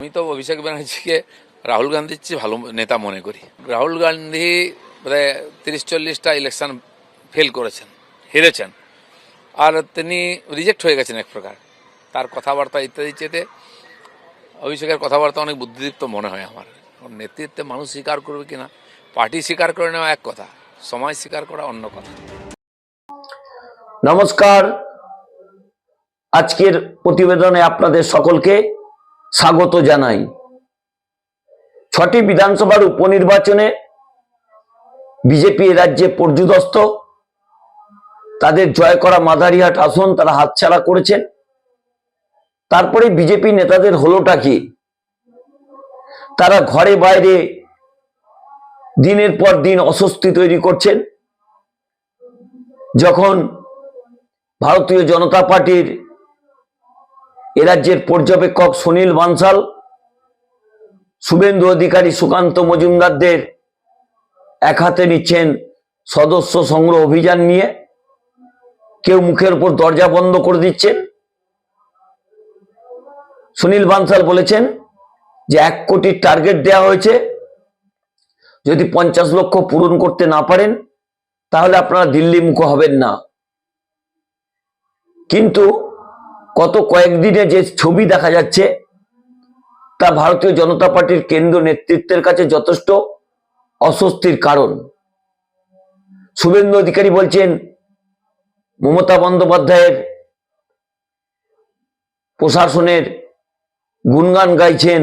আমি তো অভিষেক ব্যানার্জিকে রাহুল গান্ধীর চেয়ে ভালো নেতা মনে করি। রাহুল গান্ধী প্রায় তিরিশ চল্লিশটা ইলেকশন ফেল করেছেন, হেরেছেন। আর তিনি রিজেক্ট হয়ে গেছেন এক প্রকার। তার কথাবার্তা ইত্যাদি চেতে অভিষেকের কথাবার্তা অনেক বুদ্ধিদীপ্ত মনে হয় আমার। নেতৃত্বে মানুষ স্বীকার করবে কিনা, পার্টি স্বীকার করে নেওয়া এক কথা সময় স্বীকার করা অন্য কথা। নমস্কার। আজকের প্রতিবেদনে আপনাদের সকলকে স্বাগত জানাই। ছটি বিধানসভার উপনির্বাচনে বিজেপি রাজ্যে পর্যুদস্ত। তাদের জয় করা মাদারিহাট আসন তারা হাতছাড়া করেছেন। তারপরে বিজেপি নেতাদের হলোটা কি? তারা ঘরে বাইরে দিনের পর দিন অস্বস্তি তৈরি করছেন। যখন ভারতীয় জনতা পার্টির এ রাজ্যের পর্যবেক্ষক সুনীল বানসাল, শুভেন্দু অধিকারী সুকান্ত মজুমদারদের এক হাতে নিচ্ছেন সদস্য সংগ্রহ অভিযান নিয়ে। কেউ মুখের উপর দরজা বন্ধ করে দিচ্ছেন। সুনীল বানসাল বলেছেন যে এক কোটির টার্গেট দেওয়া হয়েছে। যদি পঞ্চাশ লক্ষ পূরণ করতে না পারেন, তাহলে আপনারা দিল্লি মুখ হবেন না। কিন্তু গত কয়েকদিনে যে ছবি দেখা যাচ্ছে, তা ভারতীয় জনতা পার্টির কেন্দ্র নেতৃত্বের কাছে যথেষ্ট অস্বস্তির কারণ। শুভেন্দু অধিকারী বলছেন, মমতা বন্দ্যোপাধ্যায়ের প্রশাসনের গুণগান গাইছেন,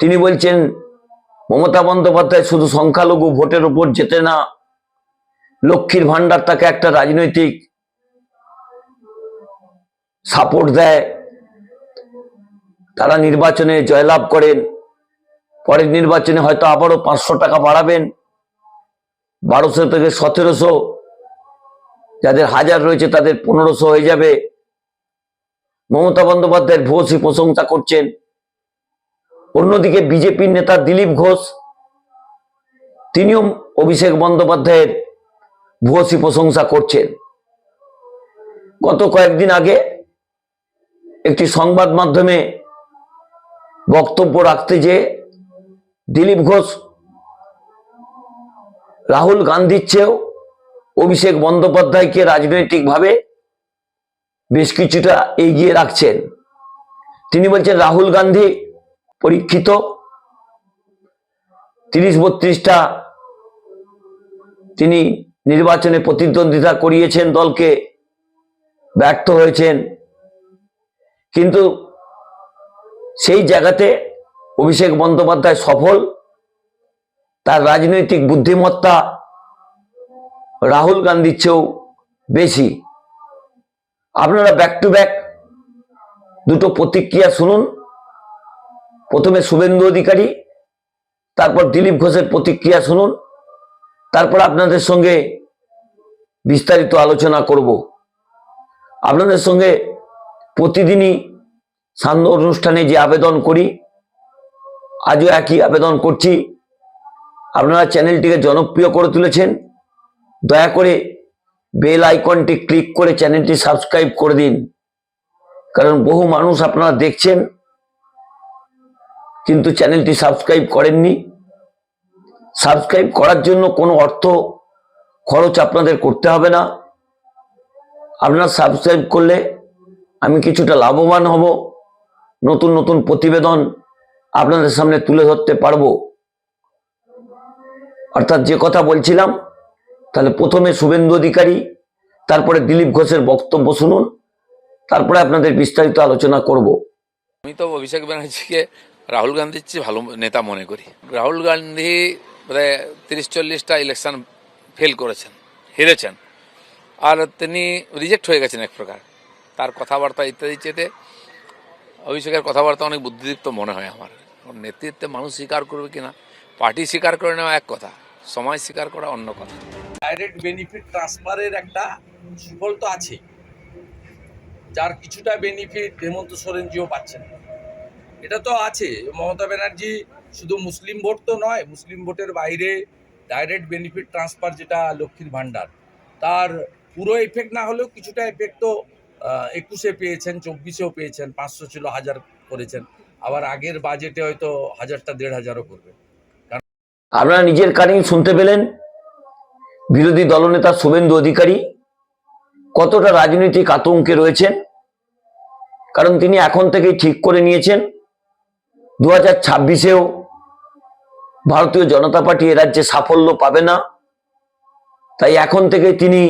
তিনি বলছেন, মমতা বন্দ্যোপাধ্যায় শুধু সংখ্যালঘু ভোটের উপর যেতে না, লক্ষ্মীর ভান্ডার তাকে একটা রাজনৈতিক সাপোর্ট দেয়। তারা নির্বাচনে জয়লাভ করেন। পরের নির্বাচনে হয়তো আবারও পাঁচশো টাকা বাড়াবেন। বারোশো থেকে সতেরোশো, যাদের হাজার রয়েছে তাদের পনেরোশো হয়ে যাবে। মমতা বন্দ্যোপাধ্যায়ের ভূয়সী প্রশংসা করছেন। অন্যদিকে বিজেপির নেতা দিলীপ ঘোষ, তিনিও অভিষেক বন্দ্যোপাধ্যায়ের ভূয়সী প্রশংসা করছেন। গত কয়েকদিন আগে একটি সংবাদ মাধ্যমে বক্তব্য রাখতে যে দিলীপ ঘোষ, রাহুল গান্ধীর চেয়েও অভিষেক বন্দ্যোপাধ্যায়কে রাজনৈতিকভাবে বেশ কিছুটা এগিয়ে রাখছেন। তিনি বলছেন, রাহুল গান্ধী পরীক্ষিত। তিরিশ বত্রিশটা তিনি নির্বাচনে প্রতিদ্বন্দ্বিতা করিয়েছেন, দলকে ব্যর্থ হয়েছেন। কিন্তু সেই জায়গাতে অভিষেক বন্দ্যোপাধ্যায় সফল, তার রাজনৈতিক বুদ্ধিমত্তা রাহুল গান্ধীর চেয়েও বেশি। আপনারা ব্যাক টু ব্যাক দুটো প্রতিক্রিয়া শুনুন। প্রথমে শুভেন্দু অধিকারী, তারপর দিলীপ ঘোষের প্রতিক্রিয়া শুনুন। তারপর আপনাদের সঙ্গে বিস্তারিত আলোচনা করব। আপনাদের সঙ্গে প্রতিদিনই সান্ধ্য অনুষ্ঠানে যে আবেদন করি, আজও একই আবেদন করছি। আপনারা চ্যানেলটিকে জনপ্রিয় করে তুলেছেন। দয়া করে বেল আইকনটি ক্লিক করে চ্যানেলটি সাবস্ক্রাইব করে দিন। কারণ বহু মানুষ আপনারা দেখছেন, কিন্তু চ্যানেলটি সাবস্ক্রাইব করেননি। সাবস্ক্রাইব করার জন্য কোনো অর্থ খরচ আপনাদের করতে হবে না। আপনারা সাবস্ক্রাইব করলে আমি কিছুটা লাভবান হব। নতুন নতুন প্রতিবেদন আপনাদের সামনে তুলে ধরতে পারব। অর্থাৎ যে কথা বলছিলাম, তাহলে প্রথমে শুভেন্দু অধিকারী, তারপরে দিলীপ ঘোষের বক্তব্য শুনুন, তারপরে আপনাদের বিস্তারিত আলোচনা করব। আমি তো অভিষেক ব্যানার্জিকে রাহুল গান্ধীর চেয়ে ভালো নেতা মনে করি। রাহুল গান্ধী প্রায় তিরিশ চল্লিশটা ইলেকশন ফেল করেছেন, হেরেছেন। আর তিনি রিজেক্ট হয়ে গেছেন এক প্রকার। তার কথাবার্তা ইত্যাদি চেতে অভিষেকের কথাবার্তা অনেক বুদ্ধিদীপ্ত মনে হয় আমার। নেতৃত্বে মানুষ স্বীকার করবে কিনা, পার্টি স্বীকার করে নেওয়া এক কথা সময় স্বীকার করা অন্য কথা। ডাইরেক্ট বেনিফিট ট্রান্সফারের একটা সুফল তো আছে। যার কিছুটা বেনিফিট হেমন্ত সোরেনজিও পাচ্ছেন। এটা তো আছে, মমতা ব্যানার্জি শুধু মুসলিম ভোট তো নয়, মুসলিম ভোটের বাইরে ডাইরেক্ট বেনিফিট ট্রান্সফার যেটা লক্ষ্মীর ভাণ্ডার, তার পুরো এফেক্ট না হলেও কিছুটা এফেক্ট তো একুশে পেয়েছেন, চব্বিশেও পেয়েছেন, পাঁচশো ছিল, হাজার করেছেন। আবার আগের বাজেটে হয়তো হাজারটা, দেড় হাজারও করবে। আপনারা নিজের কানেই শুনতে পেলেন। বিরোধী দলনেতা শুভেন্দু অধিকারী কতটা রাজনৈতিক আতঙ্কে রয়েছেন, কারণ তিনি এখন থেকেই ঠিক করে নিয়েছেন। দু হাজার ছাব্বিশেও ভারতীয় জনতা পার্টি এ রাজ্যে সাফল্য পাবে না। তাই এখন থেকে তিনি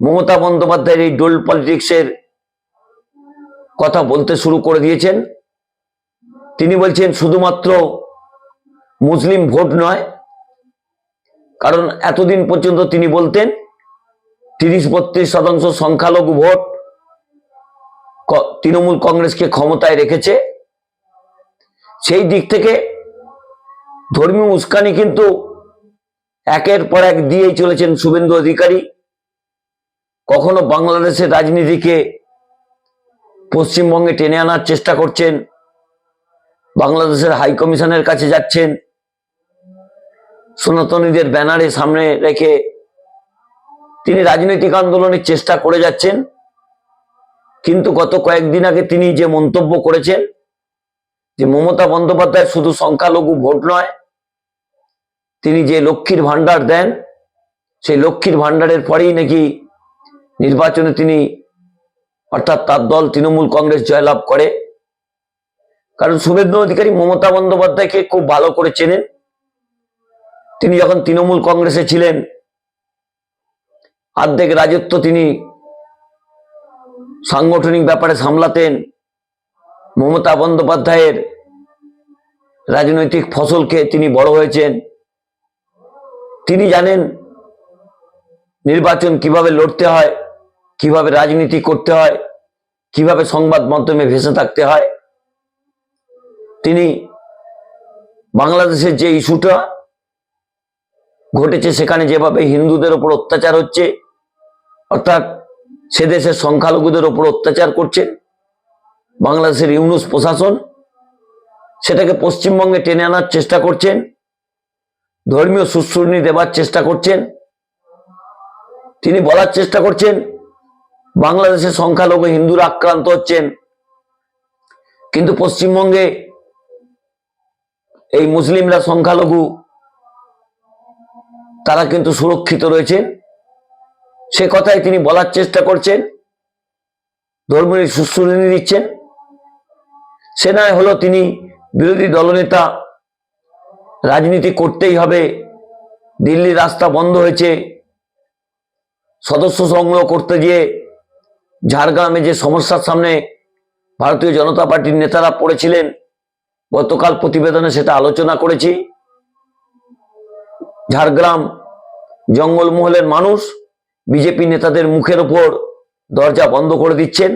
মমতা বন্দ্যোপাধ্যায়ের এই ডোল পলিটিক্সের কথা বলতে শুরু করে দিয়েছেন। তিনি বলছেন, শুধুমাত্র মুসলিম ভোট নয়, কারণ এতদিন পর্যন্ত তিনি বলতেন, তিরিশ বত্রিশ শতাংশ সংখ্যালঘু ভোট তৃণমূল কংগ্রেসকে ক্ষমতায় রেখেছে। সেই দিক থেকে ধর্মীয় উস্কানি কিন্তু একের পর এক দিয়েই চলেছেন শুভেন্দু অধিকারী। কখনো বাংলাদেশের রাজনীতিকে পশ্চিমবঙ্গে টেনে আনার চেষ্টা করছেন, বাংলাদেশের হাই কমিশনের কাছে যাচ্ছেন, সনাতনীদের ব্যানারে সামনে রেখে তিনি রাজনৈতিক আন্দোলনের চেষ্টা করে যাচ্ছেন, কিন্তু গত কয়েকদিন আগে তিনি যে মন্তব্য করেছেন, যে মমতা বন্দ্যোপাধ্যায় শুধু সংখ্যালঘু ভোট নয়, তিনি যে লক্ষ্মীর ভাণ্ডার দেন, সেই লক্ষ্মীর ভাণ্ডারের পরেই নাকি নির্বাচনে তিনি, অর্থাৎ তার দল তৃণমূল কংগ্রেস জয়লাভ করে। কারণ শুভেন্দু অধিকারী মমতা বন্দ্যোপাধ্যায়কে খুব ভালো করে চেনেন। তিনি যখন তৃণমূল কংগ্রেসে ছিলেন, অর্ধেক রাজত্ব তিনি সাংগঠনিক ব্যাপারে সামলাতেন। মমতা বন্দ্যোপাধ্যায়ের রাজনৈতিক ফসলকে তিনি বড় হয়েছেন। তিনি জানেন নির্বাচন কীভাবে লড়তে হয়। কীভাবে রাজনীতি করতে হয়, কীভাবে সংবাদ মাধ্যমে ভেসে থাকতে হয়। তিনি বাংলাদেশের যে ইস্যুটা ঘটেছে, সেখানে যেভাবে হিন্দুদের ওপর অত্যাচার হচ্ছে, অর্থাৎ সে দেশের সংখ্যালঘুদের ওপর অত্যাচার করছে, বাংলাদেশের ইউনুস প্রশাসন সেটাকে পশ্চিমবঙ্গে টেনে আনার চেষ্টা করছেন, ধর্মীয় সুশ্রুনি দেবার চেষ্টা করছেন, তিনি বলার চেষ্টা করছেন বাংলাদেশের সংখ্যালঘু হিন্দুরা আক্রান্ত হচ্ছেন। কিন্তু পশ্চিমবঙ্গে এই মুসলিমরা সংখ্যালঘু, তারা কিন্তু সুরক্ষিত রয়েছে। সে কথাই তিনি বলার চেষ্টা করছেন। ধর্মের সুশ্রুনি দিচ্ছেন। সে নয়, হলো তিনি বিরোধী দলনেতা, রাজনীতি করতেই হবে। দিল্লি রাস্তা বন্ধ হয়েছে। সদস্য সংগ্রহ করতে গিয়ে ঝাড়গ্রামে যে সমস্যার সামনে ভারতীয় জনতা পার্টির নেতারা পড়েছিলেন, গতকাল প্রতিবেদনে সেটা আলোচনা করেছি। ঝাড়গ্রাম জঙ্গলমহলের মানুষ বিজেপি নেতাদের মুখের ওপর দরজা বন্ধ করে দিচ্ছেন।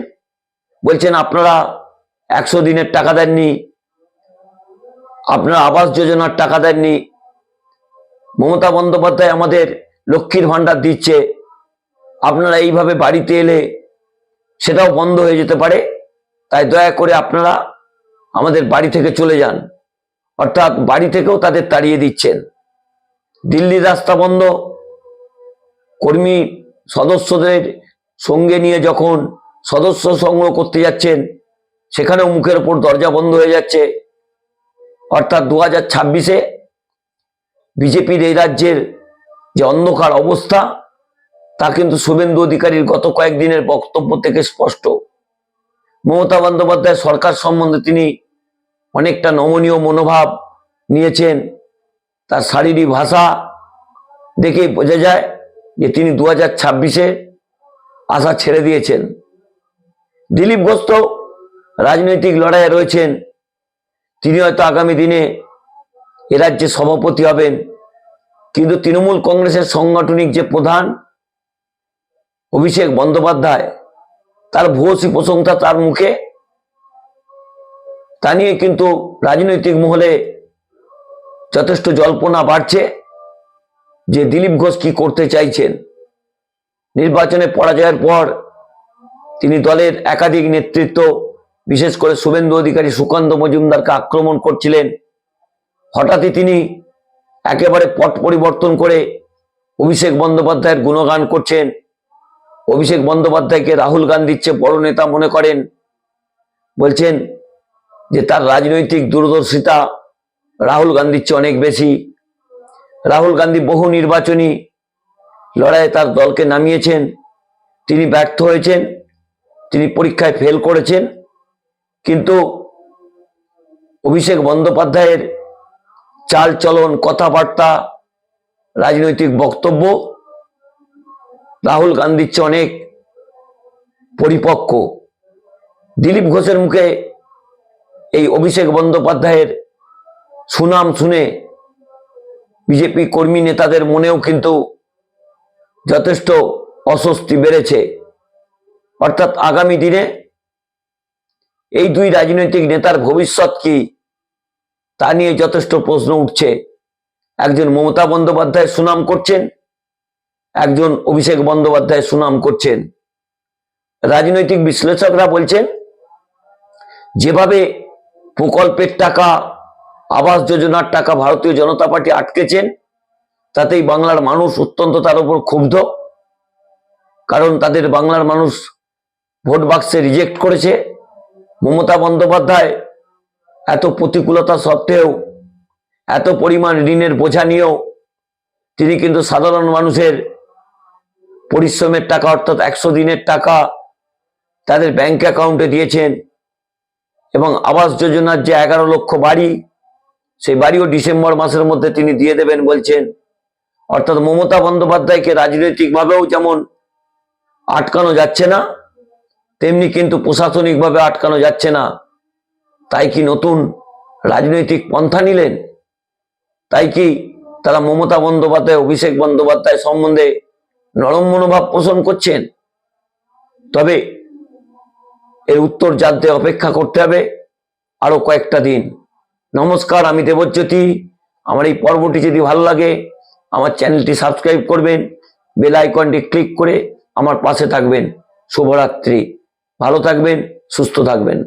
বলছেন, আপনারা একশো দিনের টাকা দেননি, আপনারা আবাস যোজনার টাকা দেননি, মমতা বন্দ্যোপাধ্যায় আমাদের লক্ষ্মীর ভাণ্ডার দিচ্ছে, আপনারা এইভাবে বাড়িতে এলে সেটাও বন্ধ হয়ে যেতে পারে। তাই দয়া করে আপনারা আমাদের বাড়ি থেকে চলে যান। অর্থাৎ বাড়ি থেকেও তাদের তাড়িয়ে দিচ্ছেন। দিল্লির রাস্তা বন্ধ। কর্মী সদস্যদের সঙ্গে নিয়ে যখন সদস্য সংগ্রহ করতে যাচ্ছেন, সেখানেও মুখের ওপর দরজা বন্ধ হয়ে যাচ্ছে। অর্থাৎ দু হাজার ছাব্বিশে বিজেপির এই রাজ্যের যে অন্ধকার অবস্থা তা কিন্তু শুভেন্দু অধিকারীর গত কয়েকদিনের বক্তব্য থেকে স্পষ্ট। মমতা বন্দ্যোপাধ্যায় সরকার সম্বন্ধে তিনি অনেকটা নমনীয় মনোভাব নিয়েছেন। তার শারীরিক ভাষা দেখেই বোঝা যায় যে তিনি দু হাজার ছাব্বিশে আশা ছেড়ে দিয়েছেন। দিলীপ ঘোষ তো রাজনৈতিক লড়াইয়ে রয়েছেন। তিনি হয়তো আগামী দিনে এ রাজ্যে সভাপতি হবেন। কিন্তু তৃণমূল কংগ্রেসের সাংগঠনিক যে প্রধান অভিষেক বন্দ্যোপাধ্যায়, তার ভূয়সী প্রশংসা তার মুখে। তা নিয়ে কিন্তু রাজনৈতিক মহলে যথেষ্ট জল্পনা বাড়ছে যে দিলীপ ঘোষ কি করতে চাইছেন। নির্বাচনে পরাজয়ের পর তিনি দলের একাধিক নেতৃত্ব, বিশেষ করে শুভেন্দু অধিকারী সুকান্ত মজুমদারকে আক্রমণ করছিলেন। হঠাৎই তিনি একেবারে পট পরিবর্তন করে অভিষেক বন্দ্যোপাধ্যায়ের গুণগান করছেন। অভিষেক বন্দ্যোপাধ্যায়কে রাহুল গান্ধীর চেয়ে বড় নেতা মনে করেন? বলছেন যে তার রাজনৈতিক দূরদর্শিতা রাহুল গান্ধীর চেয়ে অনেক বেশি। রাহুল গান্ধী বহু নির্বাচনী লড়াইয়ে তার দলকে নামিয়েছেন। তিনি ব্যর্থ হয়েছেন, তিনি পরীক্ষায় ফেল করেছেন। কিন্তু অভিষেক বন্দ্যোপাধ্যায়ের চাল চলন কথাবার্তা, রাজনৈতিক বক্তব্য রাহুল গান্ধীর চেয়ে অনেক পরিপক্ক। দিলীপ ঘোষের মুখে এই অভিষেক বন্দ্যোপাধ্যায়ের সুনাম শুনে বিজেপি কর্মী নেতাদের মনেও কিন্তু যথেষ্ট অস্বস্তি বেড়েছে। অর্থাৎ আগামী দিনে এই দুই রাজনৈতিক নেতার ভবিষ্যৎ কি তা নিয়ে যথেষ্ট প্রশ্ন উঠছে। একজন মমতা বন্দ্যোপাধ্যায় সুনাম করছেন একজন অভিষেক বন্দ্যোপাধ্যায় সুনাম করছেন। রাজনৈতিক বিশ্লেষকরা বলছেন, যেভাবে প্রকল্পের টাকা, আবাস যোজনার টাকা ভারতীয় জনতা পার্টি আটকেছেন, তাতেই বাংলার মানুষ অত্যন্ত তার উপর ক্ষুব্ধ। কারণ তাদের বাংলার মানুষ ভোট বাক্সে রিজেক্ট করেছে। মমতা বন্দ্যোপাধ্যায় এত প্রতিকূলতা সত্ত্বেও, এত পরিমাণ ঋণের বোঝা নিয়েও, তিনি কিন্তু সাধারণ মানুষের পরিশ্রমের টাকা, অর্থাৎ একশো দিনের টাকা তাদের ব্যাংক অ্যাকাউন্টে দিয়েছেন এবং আবাস যোজনার যে এগারো লক্ষ বাড়ি, সেই বাড়িও ডিসেম্বর মাসের মধ্যে তিনি দিয়ে দেবেন বলছেন। অর্থাৎ মমতা বন্দ্যোপাধ্যায়কে রাজনৈতিকভাবেও যেমন আটকানো যাচ্ছে না, তেমনি কিন্তু প্রশাসনিকভাবে আটকানো যাচ্ছে না। তাই কি নতুন রাজনৈতিক পন্থা নিলেন? তাই কি তারা মমতা বন্দ্যোপাধ্যায়, অভিষেক বন্দ্যোপাধ্যায় সম্বন্ধে নরম মনোভাব পোষণ করছেন, তবে এর উত্তর জানতে অপেক্ষা করতে হবে আরও কয়েকটা দিন। নমস্কার, আমি দেবজ্যোতি। আমার এই পর্বটি যদি ভালো লাগে, আমার চ্যানেলটি সাবস্ক্রাইব করবেন, বেল আইকনটি ক্লিক করে আমার পাশে থাকবেন। শুভরাত্রি। ভালো থাকবেন, সুস্থ থাকবেন।